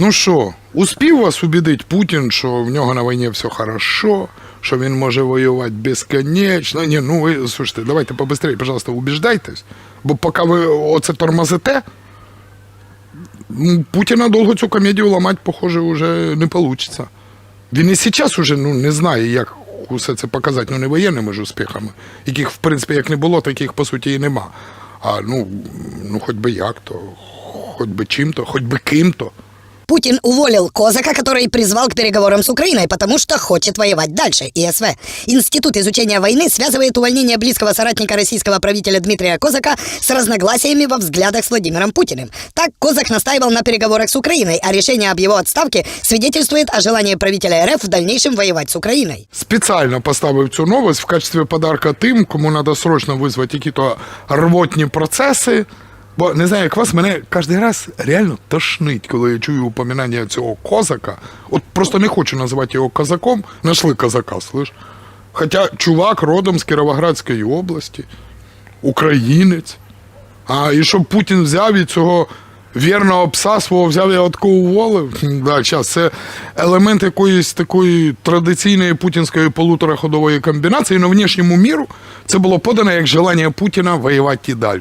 Ну що, успів вас убідити Путін, що в нього на війні все хорошо, що він може воювати безконечно. Ні, ну ви слушайте, давайте побыстрее, пожалуйста, убіждайтесь. Бо поки ви оце тормозите, Путіна довго цю комедію ламати, похоже, вже не вийде. Він і зараз уже ну, не знає, як усе це показати, ну не воєнними ж успіхами, яких, в принципі, як не було, таких по суті і нема. А ну, ну хоч би як то, хоч би чим-то, хоч би ким-то. Путин уволил Козака, который призвал к переговорам с Украиной, потому что хочет воевать дальше, ИСВ. Институт изучения войны связывает увольнение близкого соратника российского правителя Дмитрия Козака с разногласиями во взглядах с Владимиром Путиным. Так, Козак настаивал на переговорах с Украиной, а решение об его отставке свидетельствует о желании правителя РФ в дальнейшем воевать с Украиной. Спеціально поставив цю новость в качестві подарка тим, кому треба срочно визвати якісь рвотні процеси. Бо не знаю, як вас, мене кожен раз реально тошнить, коли я чую упоминання цього козака. От просто не хочу називати його козаком. Нашли козака, слиш? Хоча чувак родом з Кіровоградської області, українець. А і щоб Путін взяв і цього вірного пса свого взяв і отко уволив. Да, час. Це елемент якоїсь такої традиційної путінської полутораходової комбінації. На внешньому міру це було подано як желання Путіна воювати і далі.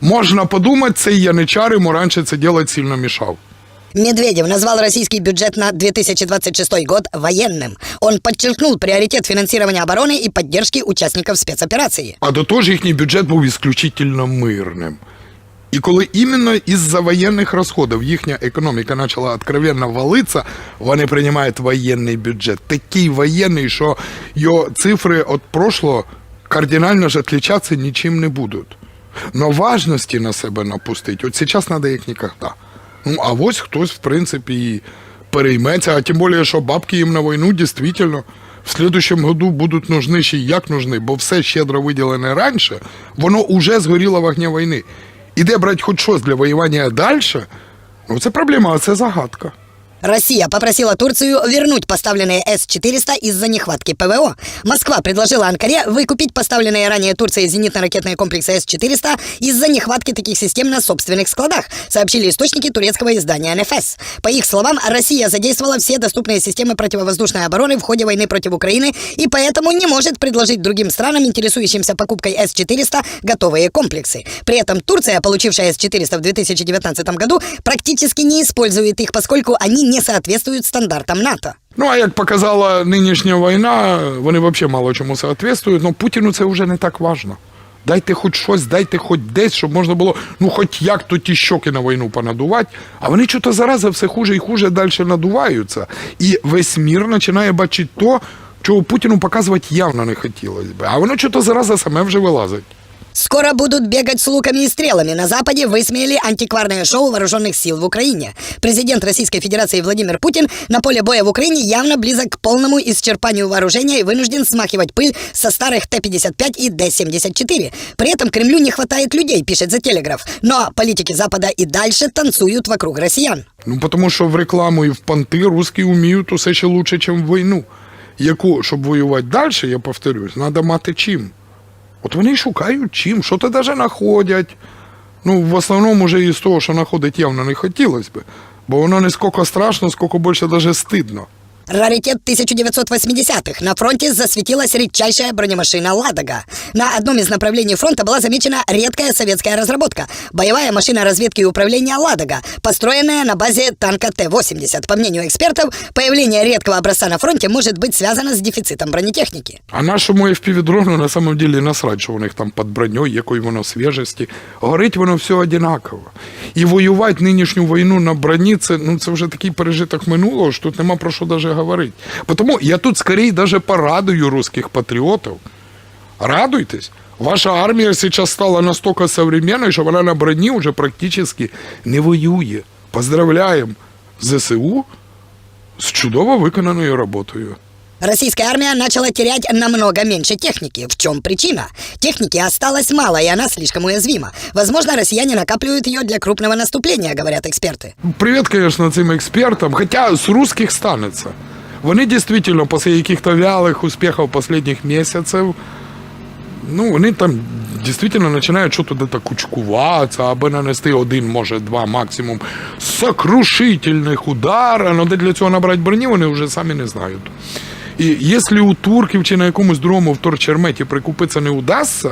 Можна подумати, цей яничар йому раніше це ділати сильно мішав. Медведев назвал российский бюджет на 2026 год военным. Он подчеркнул приоритет финансирования обороны и поддержки участников спецоперации. А до того ж їхній бюджет був ісключительно мирним. І коли іменно із-за воєнних розходів їхня економіка почала откровенно валитися, вони приймають воєнний бюджет. Такий воєнний, що його цифри від прошлого кардинально ж відрізнятися нічим не будуть. Но важності на себе напустити, от зараз треба як ніколи. Ну, а ось хтось, в принципі, і перейметься, а тим більше, що бабки їм на війну дійсно в следующем году будуть нужны ще як нужны, бо все щедро виділене раніше, воно уже згоріло в огні війни. І де брати хоч щось для воювання далі, ну це проблема, а це загадка. Россия попросила Турцию вернуть поставленные С-400 из-за нехватки ПВО. Москва предложила Анкаре выкупить поставленные ранее Турцией зенитно-ракетные комплексы С-400 из-за нехватки таких систем на собственных складах, сообщили источники турецкого издания НФС. По их словам, Россия задействовала все доступные системы противовоздушной обороны в ходе войны против Украины и поэтому не может предложить другим странам, интересующимся покупкой С-400, готовые комплексы. При этом Турция, получившая С-400 в 2019 году, практически не использует их, поскольку они не соответствуют стандартам НАТО. Ну, а як показала нинішня війна, вони взагалі мало чому соответствують, але Путіну це вже не так важно. Дайте хоч щось, дайте хоч десь, щоб можна було, ну хоч як то ті щоки на війну понадувати. А вони чого зараза все хуже і хуже далі надуваються. І весь мір починає бачити то, чого Путіну показувати явно не хотілося б. А воно чого зараза саме вже вилазить. Скоро будут бегать с луками и стрелами. На Западе высмеяли антикварное шоу вооруженных сил в Украине. Президент Российской Федерации Владимир Путин на поле боя в Украине явно близок к полному исчерпанию вооружения и вынужден смахивать пыль со старых Т-55 и Д-74. При этом Кремлю не хватает людей, пишет за Телеграф. Но политики Запада и дальше танцуют вокруг россиян. Ну, тому що в рекламу і в понти русські вміють усе ще лучше, ніж в війну. Яку, щоб воювати далі, я повторюсь, треба мати чим. От вони шукають чим, що то навіть знаходять. Ну, в основному вже із того, що знаходить, явно не хотілося б. Бо воно не скільки страшно, скільки більше навіть стидно. Раритет 1980-х. На фронте засветилась редчайшая бронемашина «Ладога». На одном из направлений фронта была замечена редкая советская разработка – боевая машина разведки и управления «Ладога», построенная на базе танка Т-80. По мнению экспертов, появление редкого образца на фронте может быть связано с дефицитом бронетехники. А нашому FPV-дрону на самом деле насрать, що у них там під броньою, якої воно свіжості. Горить воно все одинаково. І воювати нинішню війну на броні, це, ну, це вже такий пережиток минулого, що тут нема про що навіть говорити. Потому я тут скорее даже порадую русских патріотів. Радуйтесь. Ваша армія зараз стала настільки современною, що вона на броні вже практично не воює. Поздравляємо ЗСУ з чудово виконаною роботою. Российская армия начала терять намного меньше техники. В чем причина? Техники осталось мало, и она слишком уязвима. Возможно, россияне накапливают ее для крупного наступления, говорят эксперты. Привет, конечно, цим експертам. Хоча з русських станеться. Вони дійсно після яких-то вялих успіхів останніх місяців Ну, вони там дійсно починають що туди так кучкуватися, аби нанести один, може, два максимум сокрушительних удара, але де для цього набрати броні, вони вже самі не знають. І якщо у турків чи на якомусь другому вторчерметі прикупитися не удасться,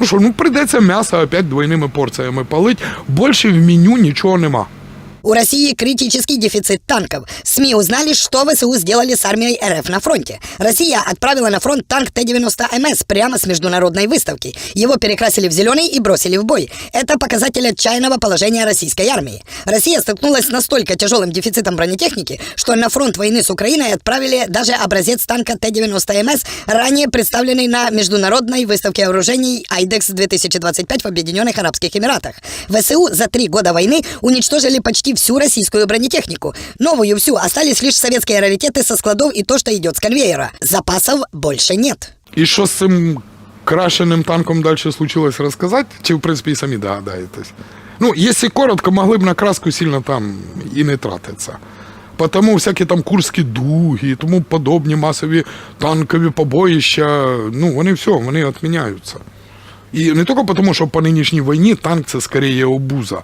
ну що, ну прийдеться м'ясо опять двойними порціями палить, більше в меню нічого нема. У России критический дефицит танков. СМИ узнали, что ВСУ сделали с армией РФ на фронте. Россия отправила на фронт танк Т-90МС прямо с международной выставки. Его перекрасили в зеленый и бросили в бой. Это показатель отчаянного положения российской армии. Россия столкнулась с настолько тяжелым дефицитом бронетехники, что на фронт войны с Украиной отправили даже образец танка Т-90МС, ранее представленный на международной выставке вооружений IDEX-2025 в Объединенных Арабских Эмиратах. ВСУ за три года войны уничтожили почти всю российскую бронетехнику. Новую всю, остались лишь советские раритеты со складов и то, что идет с конвейера. Запасов больше нет. І що з цим крашеним танком далі случилось розказати? Чи в принципі і самі догадаєтесь? Ну, якщо коротко, могли б на краску сильно там і не тратитися. Потому всякі там курські дуги і тому подобні масові танкові побоїща, ну вони все, вони відміняються. І не тільки тому, що по нинішній війні танк це скоріше обуза,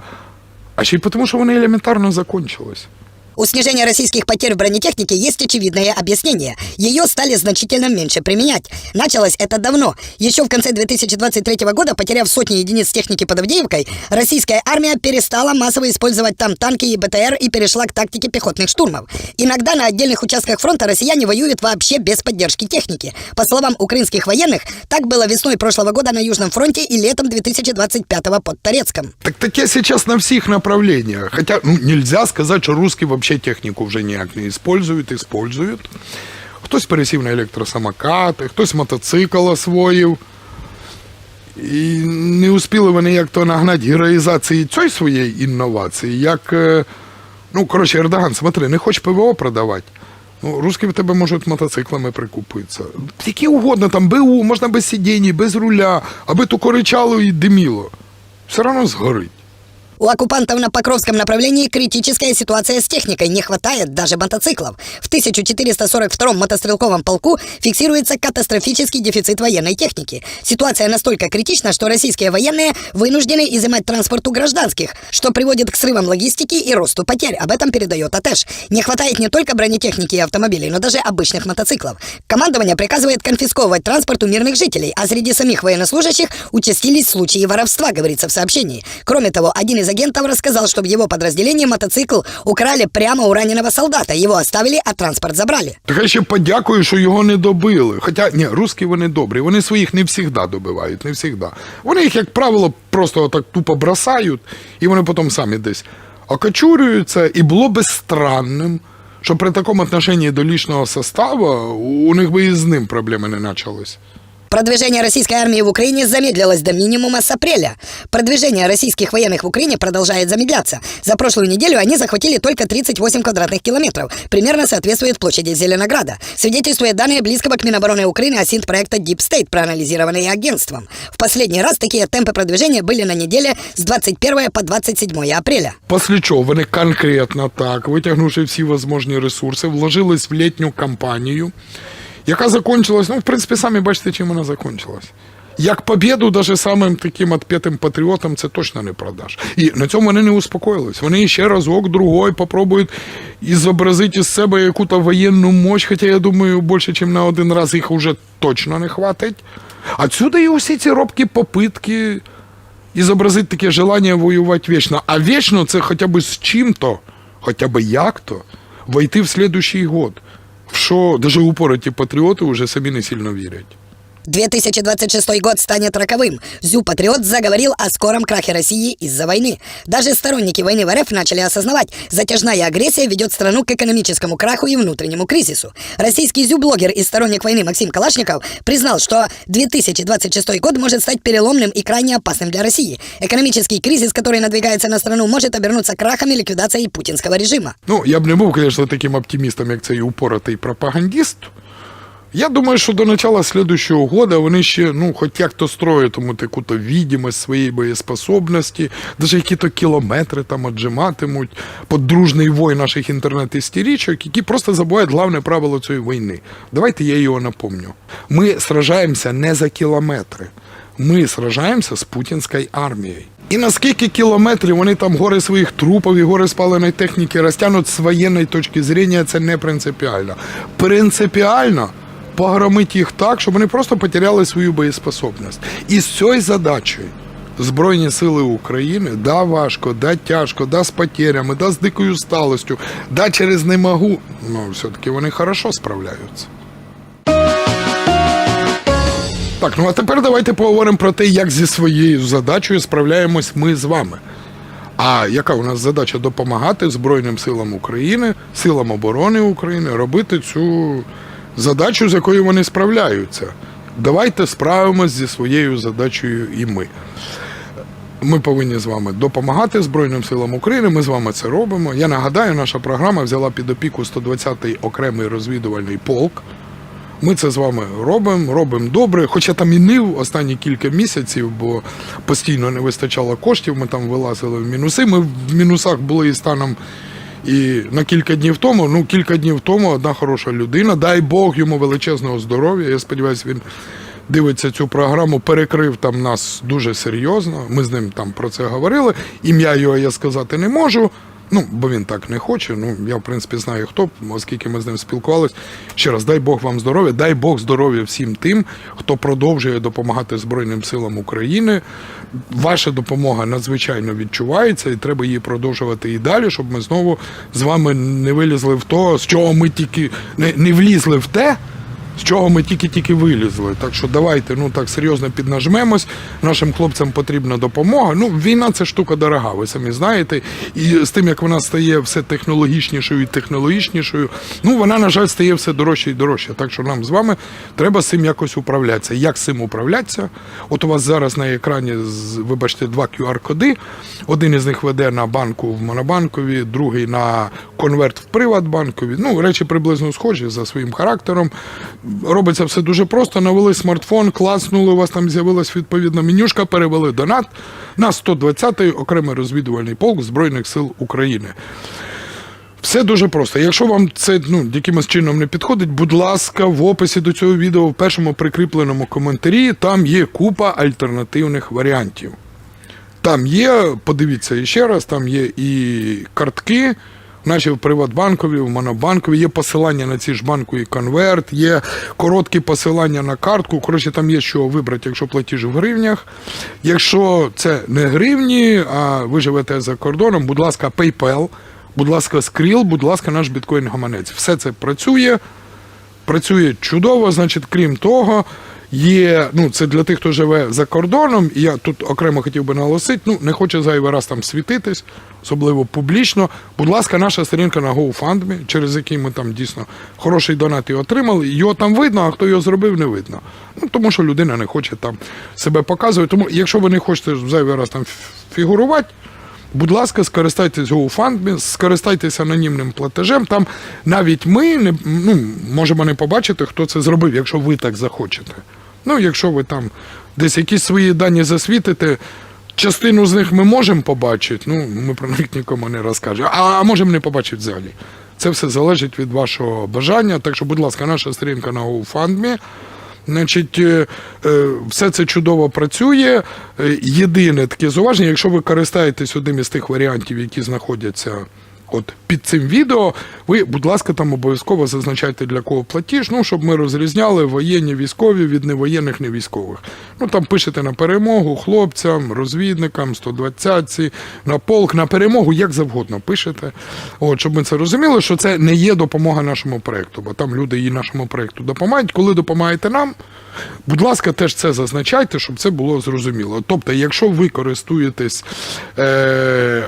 а ще й тому, що вони елементарно закончились. У снижения российских потерь в бронетехнике есть очевидное объяснение. Ее стали значительно меньше применять. Началось это давно. Еще в конце 2023 года, потеряв сотни единиц техники под Авдеевкой, российская армия перестала массово использовать там танки и БТР и перешла к тактике пехотных штурмов. Иногда на отдельных участках фронта россияне воюют вообще без поддержки техники. По словам украинских военных, так было весной прошлого года на Южном фронте и летом 2025 под Торецком. Так таке сейчас на всіх направлениях. Хотя, ну, нельзя сказать, що русські вообще техніку вже ніяк не использують, использують. Хтось пересів на електросамокати, хтось мотоцикл освоїв. І не успіли вони як то нагнати героїзації цієї своєї інновації, як, ну, коротше, Ердоган, смотри, не хочеш ПВО продавати. Ну, русські в тебе можуть мотоциклами прикупитися. Які угодно, там БУ, можна без сидінь, без руля, аби то коричало і диміло. Все одно згорить. У оккупантов на Покровском направлении критическая ситуация с техникой, не хватает даже мотоциклов. В 1442 мотострелковом полку фиксируется катастрофический дефицит военной техники. Ситуация настолько критична, что российские военные вынуждены изымать транспорт у гражданских, что приводит к срывам логистики и росту потерь. Об этом передает АТЭШ. Не хватает не только бронетехники и автомобилей, но даже обычных мотоциклов. Командование приказывает конфисковывать транспорт у мирных жителей, а среди самих военнослужащих участились случаи воровства, говорится в сообщении. Кроме того, один из агентов рассказал, что в его подразделении мотоцикл украли прямо у раненого солдата. Его оставили, а транспорт забрали. Так я ще подякую, що його не добили. Хоча ні, русські вони добрі, вони своїх не завжди добивають, не завжди. Вони їх, як правило, просто так тупо бросають, і вони потім самі десь окочурюються. І було би странним, що при такому отношенні до лічного составу у них би і з ним проблеми не почались. Продвижение российской армии в Украине замедлилось до минимума с апреля. Продвижение российских военных в Украине продолжает замедляться. За прошлую неделю они захватили только 38 квадратных километров. Примерно соответствует площади Зеленограда. Свидетельствует данные близкого к Минобороны Украины осинт проекта Deep State, проанализированные агентством. В последний раз такие темпы продвижения были на неделе с 21 по 27 апреля. Після чого вони конкретно так, витягнувши всі можливі ресурси, вложились в літню кампанію, Яка закончилась, ну, в принципі, самі бачите, чим вона закончилась. Як побіду, даже самим таким отпетим патріотам, це точно не продаш. І на цьому вони не успокоїлись. Вони ще разок, другой попробують ізобразити із себе яку-то воєнну мощь, хоча я думаю, більше, ніж на один раз їх вже точно не хватить. Отсюда і усі ці робкі попитки і зобразити таке желання воювати вічно. А вічно це хоча б з чим-то, хоча б як-то, войти в следующий год. Що навіть упороті патріоти вже самі не сильно вірять. 2026 год станет роковым. Зю-патриот заговорил о скором крахе России из-за войны. Даже сторонники войны в РФ начали осознавать, затяжная агрессия ведет страну к экономическому краху и внутреннему кризису. Российский зю-блогер и сторонник войны Максим Калашников признал, что 2026 год может стать переломным и крайне опасным для России. Экономический кризис, который надвигается на страну, может обернуться крахом и ликвидацией путинского режима. Ну, я б не був, звісно, таким оптимістом, як цей упоротий пропагандіст. Я думаю, що до начала следующего года вони ще, ну, хоч як-то строїтимуть яку-то відомість своєї боєспособності, навіть які-то кілометри там отжиматимуть під дружний вой наших інтернет-істерічок, які просто забувають головне правило цієї війни. Давайте я його напомню. Ми сражаємося не за кілометри. Ми сражаємося з путінською армією. І на скільки кілометрів вони там гори своїх трупів і гори спаленої техніки розтягнуть з воєнної точки зрення, це не принципіально. Принципіально погромить їх так, щоб вони просто потеряли свою боєспособність. І з цією задачею Збройні сили України, да, важко, да, тяжко, да, з потерями, да, з дикою сталостю, да, через не могу. Ну, все-таки вони хорошо справляються. Так, ну а тепер давайте поговоримо про те, як зі своєю задачею справляємось ми з вами. А яка у нас задача допомагати Збройним силам України, силам оборони України робити цю задачу, з якою вони справляються? Давайте справимось зі своєю задачею і ми. Ми повинні з вами допомагати Збройним силам України. Ми з вами це робимо. Я нагадаю, наша програма взяла під опіку 120-й окремий розвідувальний полк. Ми це з вами робимо, робимо добре. Хоча там і нив останні кілька місяців, бо постійно не вистачало коштів. Ми там вилазили в мінуси. Ми в мінусах були і станом і на кілька днів тому. Ну, кілька днів тому одна хороша людина. Дай Бог йому величезного здоров'я. Я сподіваюся, він дивиться цю програму, перекрив там нас дуже серйозно. Ми з ним там про це говорили. Ім'я його я сказати не можу. Ну, бо він так не хоче. Ну, я в принципі знаю хто, оскільки ми з ним спілкувалися. Ще раз, дай Бог вам здоров'я, дай Бог здоров'я всім тим, хто продовжує допомагати Збройним силам України. Ваша допомога надзвичайно відчувається, і треба її продовжувати і далі, щоб ми знову з вами не вилізли в то, з чого ми тільки не, не влізли в те. З чого ми тільки-тільки вилізли. Так що давайте ну так серйозно піднажмемось. Нашим хлопцям потрібна допомога. Ну, війна це штука дорога, ви самі знаєте. І з тим, як вона стає все технологічнішою і технологічнішою, ну вона, на жаль, стає все дорожче і дорожче. Так що нам з вами треба з цим якось управлятися. Як з цим управлятися? От у вас зараз на екрані, вибачте, два QR-коди. Один із них веде на банку в Монобанкові, другий на конверт в Приватбанкові. Ну, речі приблизно схожі за своїм характером. Робиться все дуже просто. Навели смартфон, класнули, у вас там з'явилась відповідна менюшка, перевели донат на 120-й окремий розвідувальний полк Збройних сил України. Все дуже просто. Якщо вам це ну, якимось чином не підходить, будь ласка, в описі до цього відео в першому прикріпленому коментарі там є купа альтернативних варіантів. Там є, подивіться ще раз, там є і картки, наші в Приватбанкові, в Монобанкові, є посилання на ці ж банку і конверт, є короткі посилання на картку. Коротше, там є що вибрати, якщо платіж в гривнях. Якщо це не гривні, а ви живете за кордоном, будь ласка, PayPal, будь ласка, Skrill, будь ласка, наш біткоін-гаманець. Все це працює працює чудово. Значить, крім того, є. Ну, це для тих, хто живе за кордоном. І я тут окремо хотів би наголосити, ну не хочу зайвий раз там світитись, особливо публічно. Будь ласка, наша сторінка на GoFundMe, через який ми там дійсно хороший донат і отримали. Його там видно, а хто його зробив, не видно. Ну тому що людина не хоче там себе показувати. Тому, якщо ви не хочете зайвий раз там фігурувати. Будь ласка, скористайтесь GoFundMe, скористайтесь анонімним платежем. Там навіть ми не ну, можемо не побачити, хто це зробив, якщо ви так захочете. Ну, якщо ви там десь якісь свої дані засвітите, частину з них ми можемо побачити, ну ми про них нікому не розкажемо. А можемо не побачити взагалі. Це все залежить від вашого бажання. Так що, будь ласка, наша сторінка на GoFundMe. Значить, е, е, все це чудово працює. Е, Єдине таке зуваження, якщо ви користаєтесь одним із тих варіантів, які знаходяться от під цим відео, ви, будь ласка, там обов'язково зазначайте для кого платіж, ну, щоб ми розрізняли воєнні військові від невоєнних невійськових. Ну там пишете на перемогу хлопцям, розвідникам, 120-ці, на полк, на перемогу, як завгодно пишете. От, щоб ми це розуміли, що це не є допомога нашому проекту, бо там люди і нашому проекту допомагають. Коли допомагаєте нам, будь ласка, теж це зазначайте, щоб це було зрозуміло. Тобто, якщо ви користуєтесь е,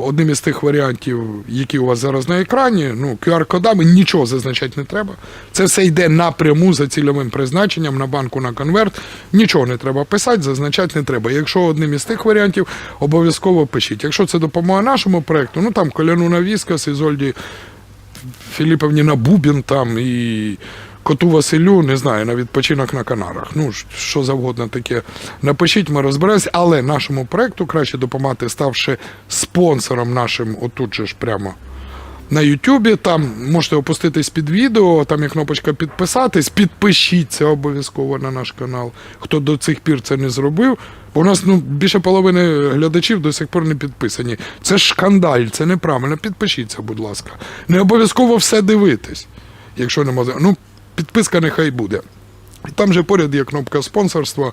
одним із тих варіантів, які у вас зараз на екрані, ну, QR-кодами, нічого зазначати не треба. Це все йде напряму за цільовим призначенням на банку на конверт. Нічого не треба писати, зазначати не треба. Якщо одним із тих варіантів, обов'язково пишіть. Якщо це допомога нашому проекту, ну там Коляну Навіскас, Ізольді Філіповні на Бубін там і коту Василю, не знаю, на відпочинок на Канарах. Ну, що завгодно таке. Напишіть, ми розберемося, але нашому проекту краще допомагати, ставши спонсором нашим, отут же ж прямо. На Ютубі там можете опуститись під відео, там є кнопочка підписатись, підпишіться обов'язково на наш канал. Хто до цих пір це не зробив. Бо у нас ну, більше половини глядачів до сих пор не підписані. Це шкандаль, це неправильно. Підпишіться, будь ласка. Не обов'язково все дивитись, якщо не можна. Ну, підписка нехай буде. Там же поряд є кнопка спонсорства.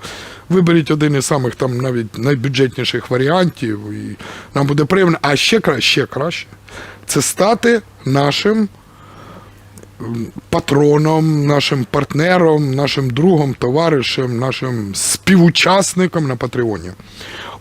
Виберіть один із самих там навіть найбюджетніших варіантів, і нам буде приємно. А ще краще, ще краще це стати нашим патроном, нашим партнером, нашим другом, товаришем, нашим співучасником на Патреоні.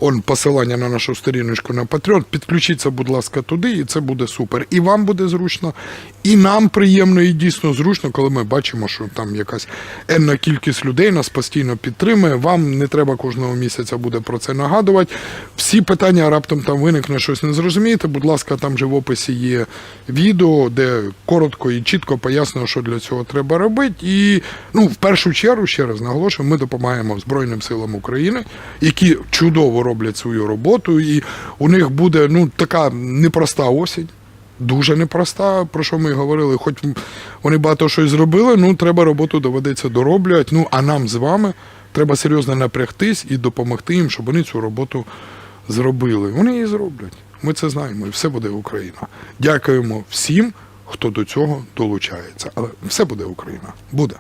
Он посилання на нашу сторіночку на Patreon. Підключіться, будь ласка, туди, і це буде супер. І вам буде зручно, і нам приємно, і дійсно зручно, коли ми бачимо, що там якась енна кількість людей нас постійно підтримує. Вам не треба кожного місяця буде про це нагадувати. Всі питання раптом там виникне щось не зрозумієте. Будь ласка, там же в описі є відео, де коротко і чітко пояснено, що для цього треба робити. І ну, в першу чергу, ще раз наголошую, ми допомагаємо Збройним силам України, які чудово роблять свою роботу, і у них буде ну така непроста осінь. Дуже непроста, про що ми говорили. Хоч вони багато щось зробили, ну треба роботу доведеться дороблювати. Ну а нам з вами треба серйозно напрягтись і допомогти їм, щоб вони цю роботу зробили. Вони її зроблять. Ми це знаємо, і все буде Україна. Дякуємо всім, хто до цього долучається. Але все буде Україна. Буде.